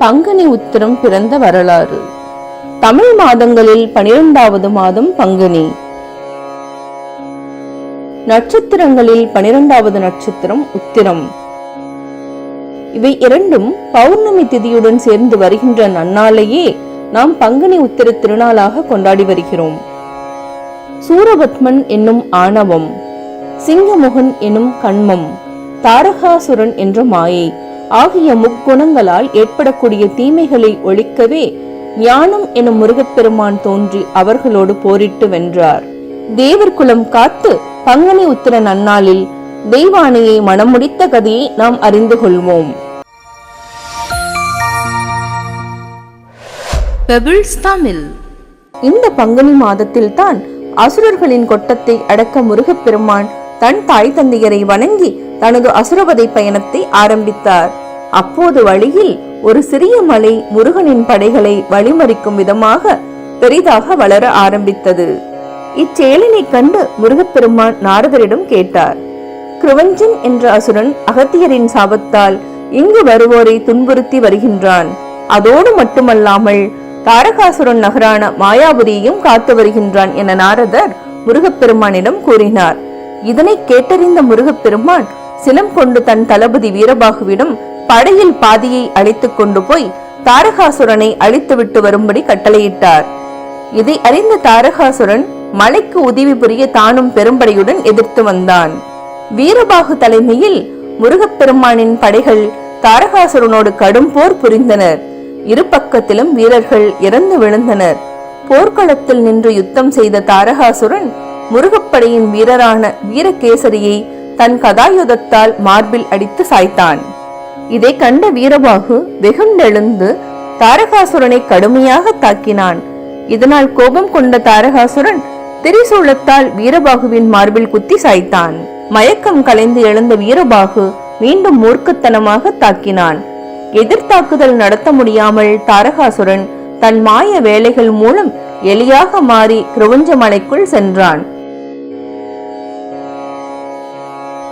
பங்குனி உத்திரம் பிறந்த வரலாறு. தமிழ் மாதங்களில் பனிரெண்டாவது மாதம் பங்குனி. நட்சத்திரங்களில் பனிரெண்டாவது நட்சத்திரம் உத்திரம். இவை இரண்டும் பௌர்ணமி திதியுடன் சேர்ந்து வருகின்ற நன்னாளையே நாம் பங்குனி உத்திர திருநாளாக கொண்டாடி வருகிறோம். சூரபத்மன் என்னும் ஆணவம் சிங்கமுகன் என்னும் கண்மம் தாரகாசுரன் என்ற மாயை ஆகிய முக்குணங்களால் ஏற்படக்கூடிய தீமைகளை ஒழிக்கவே ஞானம் எனும் முருகப்பெருமான் தோன்றி அவர்களோடு போரிட்டு வென்றார். தேவர் குலம் காத்து பங்குனி உத்திர நன்னாளில் தெய்வானையை மணமுடித்த கதையை நாம் அறிந்து கொள்வோம். பெபிள்ஸ் தமிழ் இந்த பங்குனி மாதத்தில் தான் அசுரர்களின் கொட்டத்தை அடக்க முருகப்பெருமான் தன் தாய் தந்தையரை வணங்கி தனது அசுரவதை பயணத்தை ஆரம்பித்தார். அப்போது வழியில் ஒரு சிறிய மலை முருகனின் படைகளை வழிமறிக்கும் விதமாக பெரிதாக வளர ஆரம்பித்தது. இச்செயலினை கண்டு முருகப்பெருமான் நாரதரிடம் கேட்டார் கிருவஞ்சன் என்ற அசுரன் அகத்தியரின் சாபத்தால் இங்கு வருவோரை துன்புறுத்தி வருகின்றான். அதோடு மட்டுமல்லாமல் தாரகாசுரன் நகரான மாயாபுரியையும் காத்து வருகின்றான் என நாரதர் முருகப்பெருமானிடம் கூறினார். இதனை கேட்டறிந்த முருகப்பெருமான் சினம் கொண்டு தன் தளபதி வீரபாகுவிடம் படையில் பாதியை அழைத்துக் கொண்டு போய் தாரகாசுரனை அழித்துவிட்டு வரும்படி கட்டளையிட்டார். இதை அறிந்த தாரகாசுரன் மலைக்கு உதவி புரிய தானும் பெரும்படையுடன் எதிர்த்து வந்தான். வீரபாகு தலைமையில் முருகப்பெருமானின் படைகள் தாரகாசுரனோடு கடும் போர் புரிந்தனர். இரு பக்கத்திலும் வீரர்கள் இறந்து விழுந்தனர். போர்க்களத்தில் நின்று யுத்தம் செய்த தாரகாசுரன் முருகப்படையின் வீரரான வீரகேசரியை தன் கதாயுதத்தால் மார்பில் அடித்து சாய்த்தான். இதை கண்ட வீரபாகு வெகுண்டெழுந்து தாரகாசுரனை கடுமையாக தாக்கினான். இதனால் கோபம் கொண்ட தாரகாசுரன் திரிசூலத்தால் வீரபாகுவின் மார்பில் குத்தி சாய்த்தான். மயக்கம் கலைந்து எழுந்த வீரபாகு மீண்டும் மூர்க்கத்தனமாக தாக்கினான். எதிர்த்தாக்குதல் நடத்த முடியாமல் தாரகாசுரன் தன் மாய வேலைகள் மூலம் எளியாக மாறி கிருவஞ்ச மலைக்குள் சென்றான்.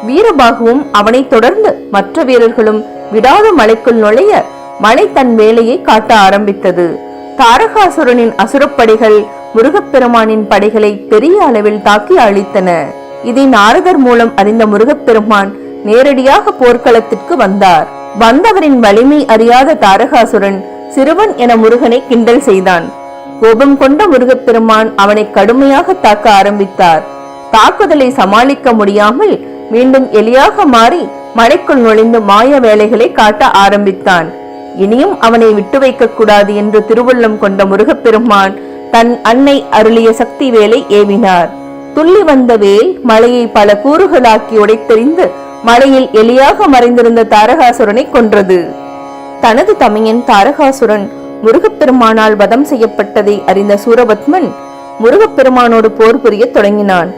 வீரபாகுவும் அவனை தொடர்ந்து மற்ற வீரர்களும் விடாத மலைக்குள் நுழைய மலை தன் வேலையை காட்ட ஆரம்பித்தது. தாரகாசுரனின் அசுரப்படைகள் முருகப்பெருமானின் படைகளை பெரிய அளவில் தாக்கி அழித்தன. இதை நாரதர் மூலம் அறிந்த முருகப்பெருமான் நேரடியாக போர்க்களத்திற்கு வந்தார். வந்தவரின் வலிமை அறியாத தாரகாசுரன் சிறுவன் என முருகனை கிண்டல் செய்தான். கோபம் கொண்ட முருகப்பெருமான் அவனை கடுமையாக தாக்க ஆரம்பித்தார். தாக்குதலை சமாளிக்க முடியாமல் மீண்டும் எலியாக மாறி மலைக்குள் நுழைந்து மாய வேலைகளை காட்ட ஆரம்பித்தான். இனியும் அவனை விட்டு வைக்க கூடாது என்று திருவுள்ளம் கொண்ட முருகப்பெருமான் தன் அன்னை அருளிய சக்தி வேலை ஏவினார். துள்ளி வந்த வேல் மலையை பல கூறுகளாக்கி உடைத்தெறிந்து மலையில் எலியாக மறைந்திருந்த தாரகாசுரனை கொன்றது. தனது தமையன் தாரகாசுரன் முருகப்பெருமானால் வதம் செய்யப்பட்டதை அறிந்த சூரபத்மன் முருகப்பெருமானோடு போர் புரிய தொடங்கினான்.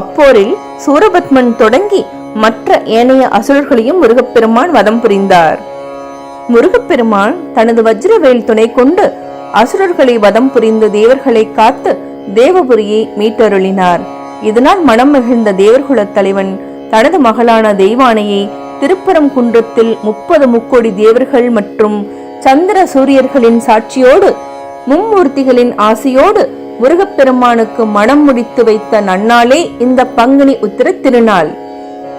அப்போரில் சூரபத்மன் தொடங்கி மற்ற ஏனைய அசுரர்களையும் முருகப்பெருமான் வதம் புரிந்தார். முருகப்பெருமான் தனது வஜ்ரவேல் துணை கொண்டு அசுரர்களை வதம் புரிந்து தேவர்களை காத்து தேவபுரியை மீட்டருளினார். இதனால் மனம் மகிழ்ந்த தேவர்குலத் தலைவன் தனது மகளான தெய்வானையை திருப்பரம் குன்றத்தில் முப்பது முக்கோடி தேவர்கள் மற்றும் சந்திர சூரியர்களின் சாட்சியோடு மும்மூர்த்திகளின் ஆசையோடு முருகப்பெருமானுக்கு மனம் முடித்து வைத்த நன்னாளே இந்த பங்குனி உத்திர திருநாள்.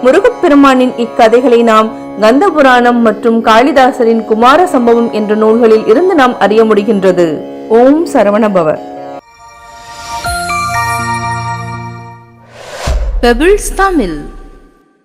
முருகப்பெருமானின் இக்கதைகளை நாம் கந்த புராணம் மற்றும் காளிதாசரின் குமார சம்பவம் என்ற நூல்களில் இருந்து நாம் அறிய முடிகின்றது. ஓம் சரவணபவ. பெபிள்ஸ் தமிழ்